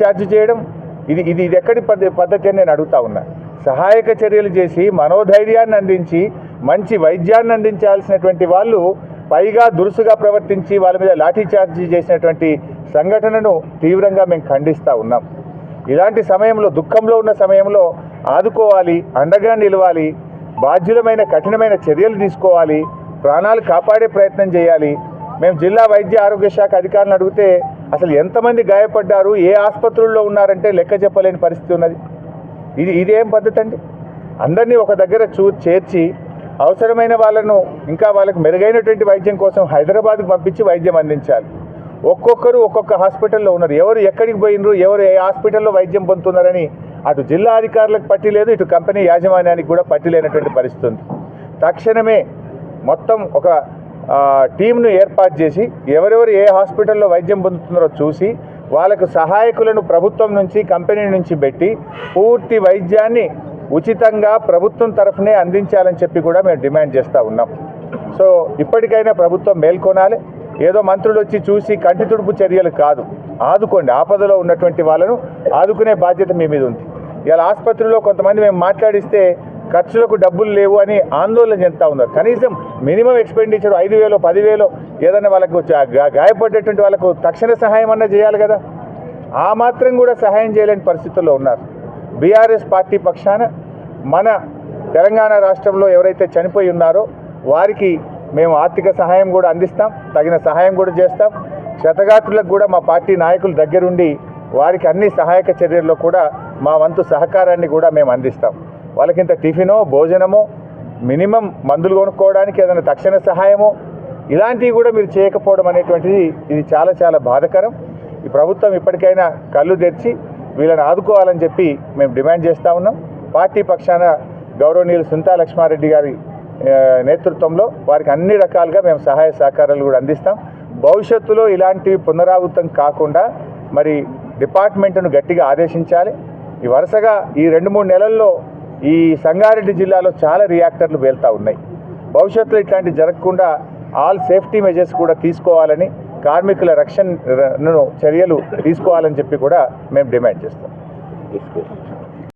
Charge చేయడం? ఇది ఇది ఇది ఎక్కడి పద్ధతి అని నేను అడుగుతా ఉన్నా. సహాయక చర్యలు చేసి మనోధైర్యాన్ని అందించి మంచి వైద్యాన్ని అందించాల్సినటువంటి వాళ్ళు పైగా దురుసుగా ప్రవర్తించి వాళ్ళ మీద లాఠీ చార్జీ చేసినటువంటి సంఘటనను తీవ్రంగా మేము ఖండిస్తూ ఉన్నాం. ఇలాంటి సమయంలో దుఃఖంలో ఉన్న సమయంలో ఆదుకోవాలి అండగా నిలవాలి బాధ్యులమైన కఠినమైన చర్యలు తీసుకోవాలి ప్రాణాలు కాపాడే ప్రయత్నం చేయాలి. మేము జిల్లా వైద్య ఆరోగ్య శాఖ అధికారులను అడిగితే అసలు ఎంతమంది గాయపడ్డారు ఏ ఆసుపత్రుల్లో ఉన్నారంటే లెక్క చెప్పలేని పరిస్థితి ఉన్నది. ఇది ఇదేం పద్ధతి అండి? అందరినీ ఒక దగ్గర చూ చేర్చి అవసరమైన వాళ్ళను ఇంకా వాళ్ళకి మెరుగైనటువంటి వైద్యం కోసం హైదరాబాద్కు పంపించి వైద్యం అందించాలి. ఒక్కొక్కరు ఒక్కొక్క హాస్పిటల్లో ఉన్నారు. ఎవరు ఎక్కడికి పోయినరు ఎవరు ఏ హాస్పిటల్లో వైద్యం పొందుతున్నారని అటు జిల్లా అధికారులకు పట్టి లేదు ఇటు కంపెనీ యాజమాన్యానికి కూడా పట్టి లేనటువంటి పరిస్థితి ఉంది. తక్షణమే మొత్తం ఒక టీంను ఏర్పాటు చేసి ఎవరెవరు ఏ హాస్పిటల్లో వైద్యం పొందుతున్నారో చూసి వాళ్ళకు సహాయకులను ప్రభుత్వం నుంచి కంపెనీ నుంచి పెట్టి పూర్తి వైద్యాన్ని ఉచితంగా ప్రభుత్వం తరఫునే అందించాలని చెప్పి కూడా మేము డిమాండ్ చేస్తూ ఉన్నాం. సో ఇప్పటికైనా ప్రభుత్వం మేల్కొనాలి. ఏదో మంత్రులు వచ్చి చూసి కంటి తుడుపు చర్యలు కాదు. ఆదుకోండి. ఆపదలో ఉన్నటువంటి వాళ్ళను ఆదుకునే బాధ్యత మీ మీద ఉంది. ఇలా ఆసుపత్రిలో కొంతమంది మేము మాట్లాడిస్తే ఖర్చులకు డబ్బులు లేవు అని ఆందోళన చెందుతా ఉన్నారు. కనీసం మినిమం ఎక్స్పెండిచర్ ఐదు వేలు పదివేలు ఏదైనా వాళ్ళకు గాయపడేటువంటి గాయపడ్డటువంటి వాళ్ళకు తక్షణ సహాయం అన్నా చేయాలి కదా. ఆ మాత్రం కూడా సహాయం చేయలేని పరిస్థితుల్లో ఉన్నారు. బీఆర్ఎస్ పార్టీ పక్షాన మన తెలంగాణ రాష్ట్రంలో ఎవరైతే చనిపోయి ఉన్నారో వారికి మేము ఆర్థిక సహాయం కూడా అందిస్తాం తగిన సహాయం కూడా చేస్తాం. క్షతగాత్రులకు కూడా మా పార్టీ నాయకులు దగ్గరుండి వారికి అన్ని సహాయక చర్యల్లో కూడా మా వంతు సహకారాన్ని కూడా మేము అందిస్తాం. వాళ్ళకింత టిఫినో భోజనమో మినిమం మందులు కొనుక్కోవడానికి ఏదైనా తక్షణ సహాయమో ఇలాంటివి కూడా మీరు చేయకపోవడం అనేటువంటిది ఇది చాలా చాలా బాధకరం. ఈ ప్రభుత్వం ఇప్పటికైనా కళ్ళు తెరిచి వీళ్ళని ఆదుకోవాలని చెప్పి మేము డిమాండ్ చేస్తూ ఉన్నాం. పార్టీ పక్షాన గౌరవనీయులు సుంతా లక్ష్మారెడ్డి గారి నేతృత్వంలో వారికి అన్ని రకాలుగా మేము సహాయ సహకారాలు కూడా అందిస్తాం. భవిష్యత్తులో ఇలాంటివి పునరావృతం కాకుండా మరి డిపార్ట్మెంట్ను గట్టిగా ఆదేశించాలి. ఈ వరుసగా ఈ రెండు మూడు నెలల్లో ఈ సంగారెడ్డి జిల్లాలో చాలా రియాక్టర్లు వెళ్తూ ఉన్నాయి. భవిష్యత్తులో ఇట్లాంటి జరగకుండా ఆల్ సేఫ్టీ మెజర్స్ కూడా తీసుకోవాలని కార్మికుల రక్షణను చర్యలు తీసుకోవాలని చెప్పి కూడా మేము డిమాండ్ చేస్తాం.